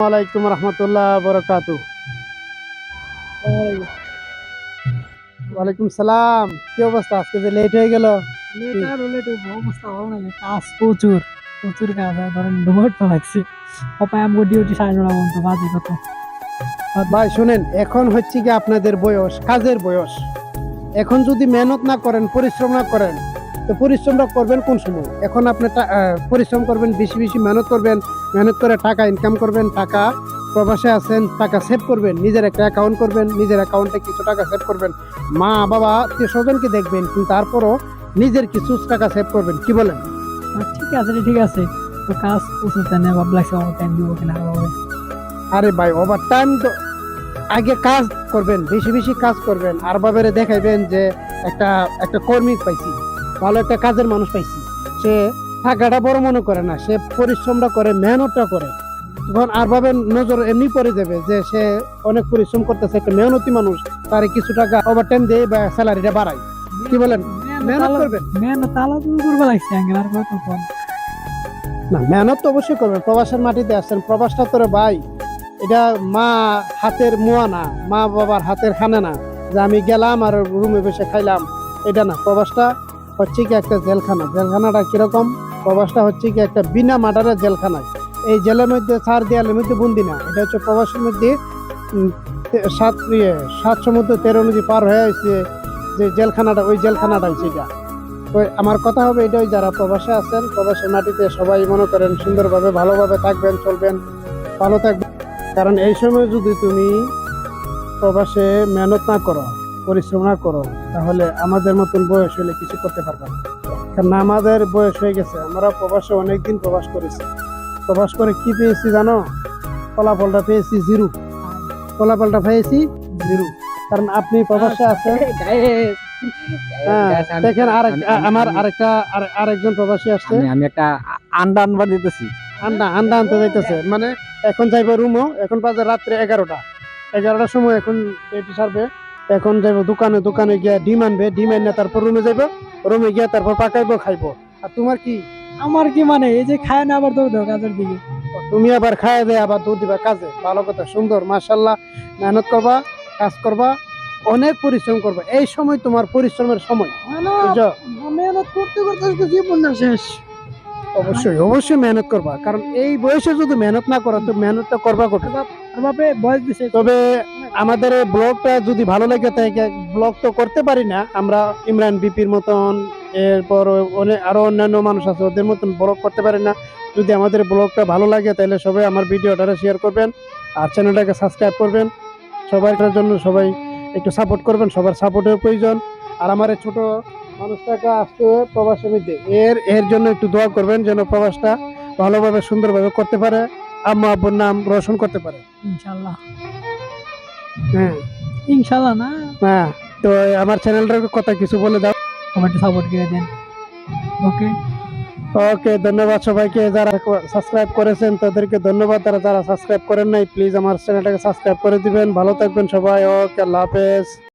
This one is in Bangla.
ওয়ালাইকুম রহমতুল্লাহ বরকাত। ওয়ালাইকুম সালাম। কি অবস্থা? আজকে যে লেট হয়ে গেল। অবস্থা ভালো লাগে কাজ প্রচুর। প্রচুর কাজ ধরেন ডুবট লাগছে। অপায় আমগো ডিউটি সাড়ে নটা পর্যন্ত বাজে কত? ভাই শুনেন এখন হচ্ছে কি আপনাদের বয়স কাজের বয়স। এখন যদি মেহনত না করেন পরিশ্রম না করেন তো পরিশ্রমটা করবেন কোন সময়? এখন আপনি পরিশ্রম করবেন বেশি বেশি মেহনত করবেন মেহনত করে টাকা ইনকাম করবেন টাকা প্রবাসে আছেন টাকা সেভ করবেন নিজের একটা অ্যাকাউন্ট করবেন নিজের অ্যাকাউন্টে কিছু টাকা সেভ করবেন। মা বাবা আত্মীয় স্বজনকে দেখবেন কিন্তু তারপরও নিজের কিছু টাকা সেভ করবেন কি বলেন? ঠিক আছে ঠিক আছে। তো কাজ প্রচুর না ভাব লাগছে টাইম দিব কিনা আরে ভাই ওভার টাইম তো আগে কাজ করবেন বেশি বেশি কাজ করবেন আর বাবারে দেখাইবেন যে একটা একটা কর্মী পাইছি। ভালো একটা কাজের মানুষ পাইছি। সে টাকাটা বড় মনে করে না সে পরিশ্রমটা করে মেহনতটা করে। তখন আর ভাবে নজর এমনি পড়ে যাবে যে সে অনেক পরিশ্রম করতেছে একটা মেহনতি মানুষ তার কিছু টাকা ওভার টাইম দিয়ে বা স্যালারিটা বাড়ায়। কি বলেন? মেহনত করবেন মেহনত তালা করবে লাগছে আর কত না মেহনত তো অবশ্যই করবেন প্রবাসের মাটিতে আসছেন প্রবাসটা তোরে ভাই এটা মা হাতের মুয়া না মা বাবার হাতের খানা না। যে আমি গেলাম আর রুমে বসে খাইলাম এটা না প্রবাসটা হচ্ছে কি একটা জেলখানা। জেলখানাটা কীরকম? প্রবাসটা হচ্ছে কি একটা বিনা মার্ডারের জেলখানা এই জেলের মধ্যে চার দেয়ালের মধ্যে বন্দি না। এটা হচ্ছে প্রবাসের মধ্যে সাত ইয়ে সাত সমুদ্র তেরো নদী পার হয়ে আসছে যে জেলখানাটা, ওই জেলখানাটা হচ্ছে এটা তো আমার কথা হবে এটাই, যারা প্রবাসে আছেন, প্রবাসের মাটিতে সবাই মনে করেন সুন্দরভাবে, ভালোভাবে থাকবেন, চলবেন, ভালো থাকবেন। কারণ এই সময় যদি তুমি প্রবাসে মেহনত না করো পরিশ্রম না করো তাহলে আমাদের মতন বয়স হলে কিছু করতে পারবে না। কারণ আমাদের বয়স হয়ে গেছে আমরা প্রবাসে অনেকদিন প্রবাস করেছি। প্রবাস করে কি পেয়েছি জানো? ফলাফলটা পেয়েছি জিরো। ফলাফলটা পেয়েছি জিরো। কারণ আপনি প্রবাসে আছেন। হ্যাঁ দেখেন আরেক আমার আরেকটা আরে- আরেকজন প্রবাসী আসছে। আমি একটা আন্ডা আনবার দিতেছি। আন্ডা আন্ডা আনতে যাইতেছে। মানে এখন যাইবো রুমও এখন বাজে রাত্রে এগারোটা। এগারোটার সময় এখন এটি সারবে। এখন যাইবো দোকানে দোকানে গিয়া ডিম আনবে ডিম এনে তারপর রুমে যাইবো রুমে গিয়া তারপর পাকাইবো খাইবো। আর তোমার কি? আমার কি মানে এই যে খায় না আবার দৌড় দাও কাজের দিকে। তুমি আবার খাইয়ে দেয় আবার দুধ দিবা কাজে। ভালো কথা সুন্দর মাশাল্লাহ মেহনত করবা কাজ করবা অনেক পরিশ্রম করবা। এই সময় তোমার পরিশ্রমের সময় মেহনত করতে করতে আজকে জীবনটা শেষ। অবশ্যই অবশ্যই মেহনত করবা। কারণ এই বয়সে যদি মেহনত না করো তো মেহনতটা করবা কোথায়? বয়স দিছে। তবে আমাদের ব্লগটা যদি ভালো লাগে থাকে ব্লগ তো করতে পারি না। আমরা ইমরান বিপির মতন এরপর অনেক আরও অন্যান্য মানুষ আছে ওদের মতন ব্লগ করতে পারি না। যদি আমাদের ব্লগটা ভালো লাগে তাহলে সবাই আমার ভিডিওটা শেয়ার করবেন আর চ্যানেলটাকে সাবস্ক্রাইব করবেন। সবার জন্য সবাই একটু সাপোর্ট করবেন সবার সাপোর্টের প্রয়োজন। আর আমার এই ছোট মানুষটাকে আসতে প্রবাসের মধ্যে এর এর জন্য একটু দোয়া করবেন যেন প্রবাসটা ভালোভাবে সুন্দরভাবে করতে পারে। আম্মা আব্বুর নাম রোশন করতে পারে। ইনশাল্লাহ হ্যাঁ। ইনশাল্লাহ না? হ্যাঁ তো আমার চ্যানেলটার কথা কিছু বলে দাও। কমেন্টে সাপোর্ট করে দেন। ওকে ওকে ধন্যবাদ সবাইকে। যারা সাবস্ক্রাইব করেছেন তাদেরকে ধন্যবাদ। তারা যারা সাবস্ক্রাইব করেন নাই প্লিজ আমার চ্যানেলটাকে সাবস্ক্রাইব করে দিবেন। ভালো থাকবেন সবাই। ওকে আল্লাহ হাফেজ।